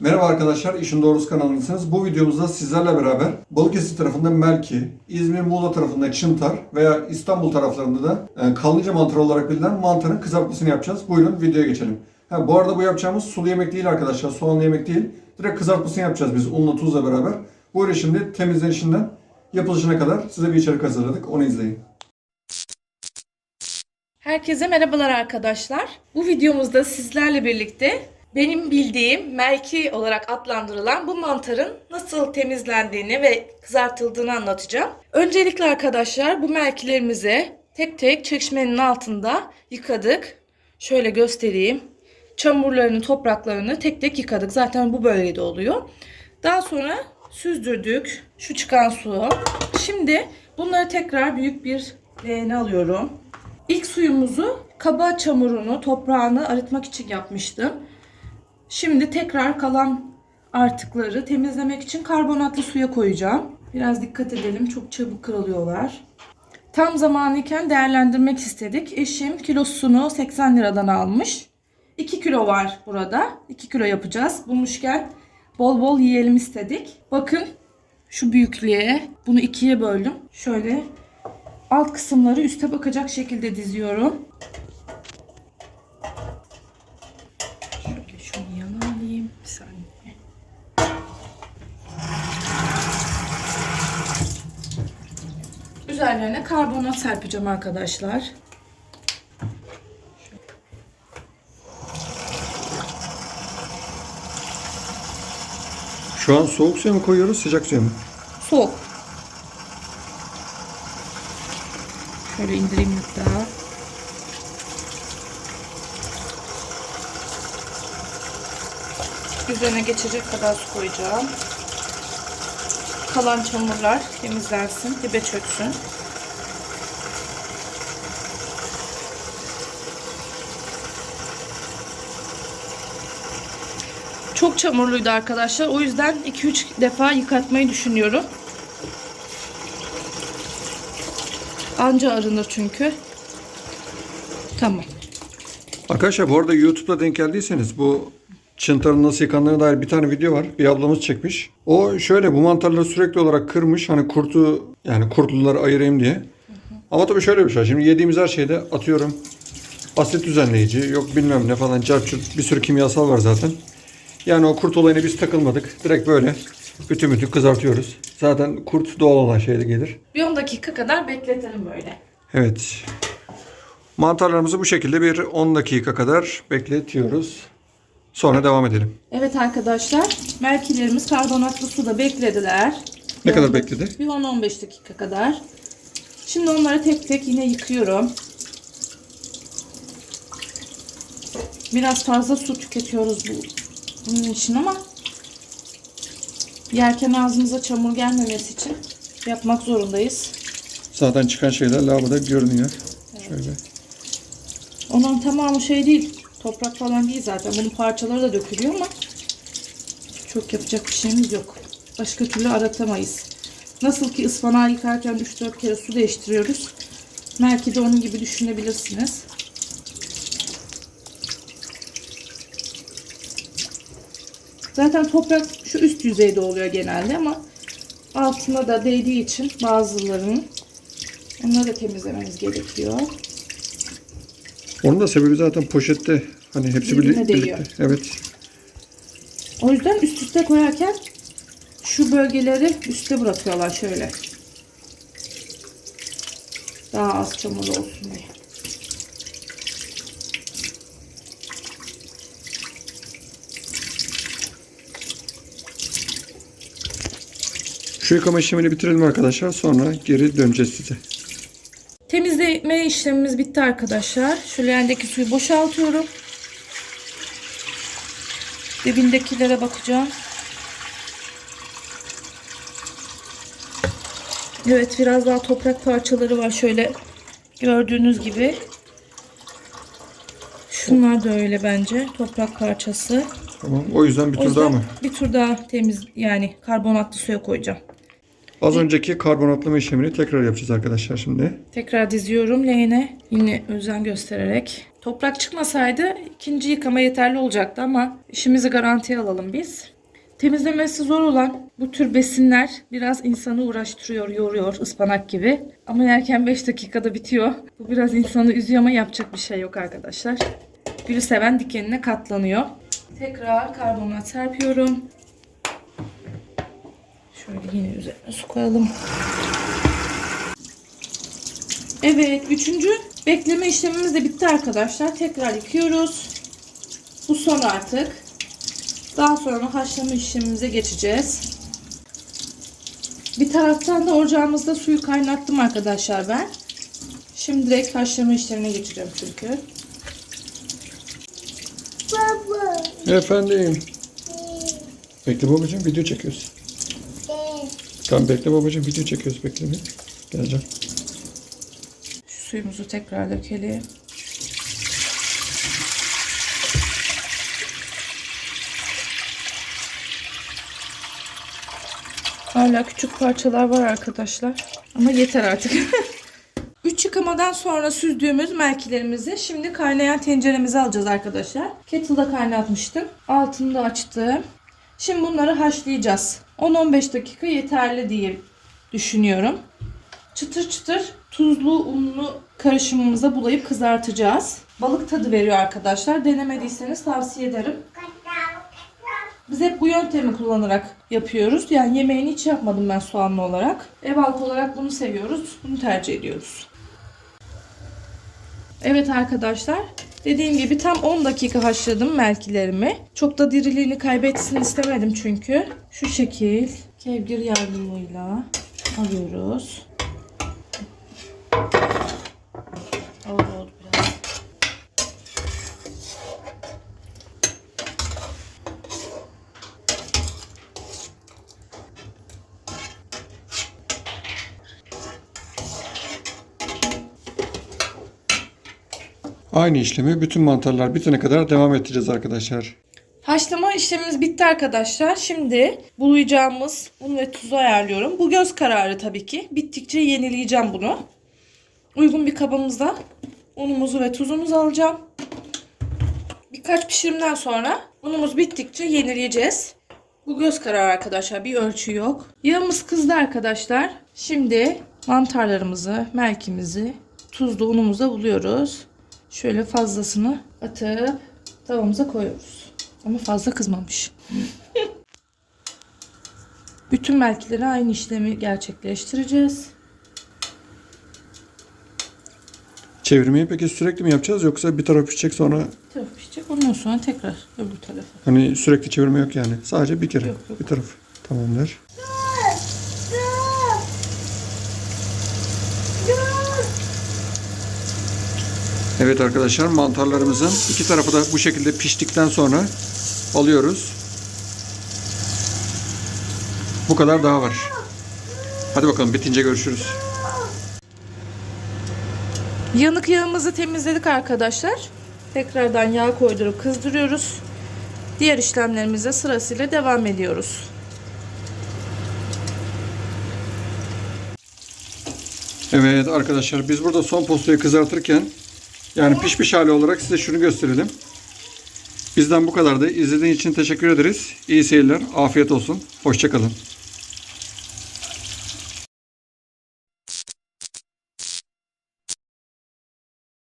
Merhaba arkadaşlar, İşin Doğrusu kanalındasınız. Bu videomuzda sizlerle beraber Balıkesir tarafında Melki, İzmir, Muğla tarafında Çıntar veya İstanbul taraflarında da e, kanlıca mantarı olarak bilinen mantarın kızartmasını yapacağız. Buyurun videoya geçelim. Ha, bu arada bu yapacağımız sulu yemek değil arkadaşlar, soğanlı yemek değil. Direkt kızartmasını yapacağız biz unla tuzla beraber. Buyurun şimdi temizlenişinden yapılışına kadar size bir içerik hazırladık. Onu izleyin. Herkese merhabalar arkadaşlar. Bu videomuzda sizlerle birlikte benim bildiğim melki olarak adlandırılan bu mantarın nasıl temizlendiğini ve kızartıldığını anlatacağım. Öncelikle arkadaşlar bu melkilerimizi tek tek çeşmenin altında yıkadık. Şöyle göstereyim. Çamurlarını, topraklarını tek tek yıkadık. Zaten bu bölgede oluyor. Daha sonra süzdürdük. Şu çıkan su. Şimdi bunları tekrar büyük bir leğene alıyorum. İlk suyumuzu kaba çamurunu, toprağını arıtmak için yapmıştım. Şimdi tekrar kalan artıkları temizlemek için karbonatlı suya koyacağım. Biraz dikkat edelim çok çabuk kırılıyorlar. Tam zamanıyken değerlendirmek istedik. Eşim kilosunu 80 liradan almış. 2 kilo var burada. 2 kilo yapacağız. Bulmuşken bol bol yiyelim istedik. Bakın şu büyüklüğe bunu ikiye böldüm. Şöyle alt kısımları üste bakacak şekilde diziyorum. Şöyle şunu yana alayım. Bir saniye. Üzerlerine karbonat serpeceğim arkadaşlar. Şu an soğuk suya mı koyuyoruz, sıcak suya mı? Soğuk. Şöyle indireyim hatta. Üzerine geçecek kadar su koyacağım. Kalan çamurlar temizlensin, dibe çöksün. Çok çamurluydu arkadaşlar. O yüzden 2-3 defa yıkatmayı düşünüyorum. Anca arınır çünkü. Tamam. Arkadaşlar bu arada YouTube'da denk geldiyseniz bu çıntarın nasıl yıkandığına dair bir tane video var. Bir ablamız çekmiş. O şöyle bu mantarları sürekli olarak kırmış. Hani kurtu yani kurtluları ayırayım diye. Ama tabii şöyle bir şey. Şimdi yediğimiz her şeyde atıyorum asit düzenleyici yok bilmem ne falan çarpçurt bir sürü kimyasal var zaten. Yani o kurt olayına biz takılmadık. Direkt böyle bütün bütün kızartıyoruz. Zaten kurt doğal olan şeyde gelir. Bir 10 dakika kadar bekletelim böyle. Evet. Mantarlarımızı bu şekilde bir 10 dakika kadar bekletiyoruz. Sonra devam edelim. Evet arkadaşlar, melkilerimiz karbonatlı suda beklediler. Ne kadar bekledi? Bir 10-15 dakika kadar. Şimdi onları tek tek yine yıkıyorum. Biraz fazla su tüketiyoruz bu bunun için ama yerken ağzımıza çamur gelmemesi için yapmak zorundayız. Zaten çıkan şeyler lavaboda görünüyor. Şöyle. Onun tamamı şey değil. Toprak falan değil zaten. Bunun parçaları da dökülüyor ama çok yapacak bir şeyimiz yok. Başka türlü aratamayız. Nasıl ki ıspanağı yıkarken 3-4 kere su değiştiriyoruz. Belki de onun gibi düşünebilirsiniz. Zaten toprak şu üst yüzeyde oluyor genelde ama altına da değdiği için bazılarının onları da temizlememiz gerekiyor. Onun da sebebi zaten poşette hani hepsi birlikte. birlikte. Evet. O yüzden üst üste koyarken şu bölgeleri üste bırakıyorlar şöyle. Daha az çamur olsun diye. Şu yıkama işlemini bitirelim arkadaşlar. Sonra geri döneceğiz size. Temizleme işlemimiz bitti arkadaşlar. Şu leğendeki suyu boşaltıyorum. Dibindekilere bakacağım. Evet biraz daha toprak parçaları var şöyle gördüğünüz gibi. Şunlar da öyle bence toprak parçası. Tamam. O yüzden bir O tur daha yüzden mı? bir tur daha temiz yani karbonatlı suya koyacağım. Az önceki karbonatlama işlemini tekrar yapacağız arkadaşlar şimdi. Tekrar diziyorum leğene. Yine özen göstererek. Toprak çıkmasaydı ikinci yıkama yeterli olacaktı ama işimizi garantiye alalım biz. Temizlemesi zor olan bu tür besinler biraz insanı uğraştırıyor, yoruyor ıspanak gibi. Ama yerken 5 dakikada bitiyor. Bu biraz insanı üzüyor ama yapacak bir şey yok arkadaşlar. Gülü seven dikenine katlanıyor. Tekrar karbonat serpiyorum. Şöyle yine üzerine su koyalım. Evet, üçüncü bekleme işlemimiz de bitti arkadaşlar. Tekrar yıkıyoruz. Bu son artık. Daha sonra haşlama işlemimize geçeceğiz. Bir taraftan da ocağımızda suyu kaynattım arkadaşlar ben. Şimdi direkt haşlama işlemine geçeceğim çünkü. Baba. Efendim. Bekle babacığım video çekiyoruz. Tamam bekle babacığım video çekiyoruz bekle bir. Geleceğim. Şu suyumuzu tekrar dökelim. Hala küçük parçalar var arkadaşlar. Ama yeter artık. 3 yıkamadan sonra süzdüğümüz melkilerimizi şimdi kaynayan tenceremize alacağız arkadaşlar. Kettle'da kaynatmıştım. Altını da açtım. Şimdi bunları haşlayacağız. 10-15 dakika yeterli diye düşünüyorum çıtır çıtır tuzlu unlu karışımımıza bulayıp kızartacağız. Balık tadı veriyor arkadaşlar. Denemediyseniz tavsiye ederim. Biz hep bu yöntemi kullanarak yapıyoruz. Yani yemeğini hiç yapmadım ben soğanlı olarak. Ev halkı olarak bunu seviyoruz. Bunu tercih ediyoruz. Evet arkadaşlar. Dediğim gibi tam 10 dakika haşladım melkilerimi. Çok da diriliğini kaybetsin istemedim çünkü. Şu şekil kevgir yardımıyla alıyoruz. Aynı işlemi bütün mantarlar bitene kadar devam ettireceğiz arkadaşlar. Haşlama işlemimiz bitti arkadaşlar. Şimdi bulayacağımız un ve tuzu ayarlıyorum. Bu göz kararı tabii ki. Bittikçe yenileyeceğim bunu. Uygun bir kabımızda unumuzu ve tuzumuzu alacağım. Birkaç pişirimden sonra unumuz bittikçe yenileyeceğiz. Bu göz kararı arkadaşlar. Bir ölçü yok. Yağımız kızdı arkadaşlar. Şimdi mantarlarımızı, melkimizi, tuzlu unumuza buluyoruz. Şöyle fazlasını atıp tavamıza koyuyoruz. Ama fazla kızmamış. Bütün melkilere aynı işlemi gerçekleştireceğiz. Çevirmeyi peki sürekli mi yapacağız yoksa bir taraf pişecek sonra Bir taraf pişecek. Ondan sonra tekrar öbür tarafa. hani sürekli çevirme yok yani. Sadece bir kere Yok, yok. bir taraf. Tamamdır. Evet arkadaşlar mantarlarımızın iki tarafı da bu şekilde piştikten sonra alıyoruz. Bu kadar daha var. Hadi bakalım bitince görüşürüz. Yanık yağımızı temizledik arkadaşlar. Tekrardan yağ koydurup kızdırıyoruz. Diğer işlemlerimize sırasıyla devam ediyoruz. Evet arkadaşlar biz burada son postayı kızartırken yani pişmiş hali olarak size şunu gösterelim. Bizden bu kadardı. İzlediğiniz için teşekkür ederiz. İyi seyirler. Afiyet olsun. Hoşçakalın.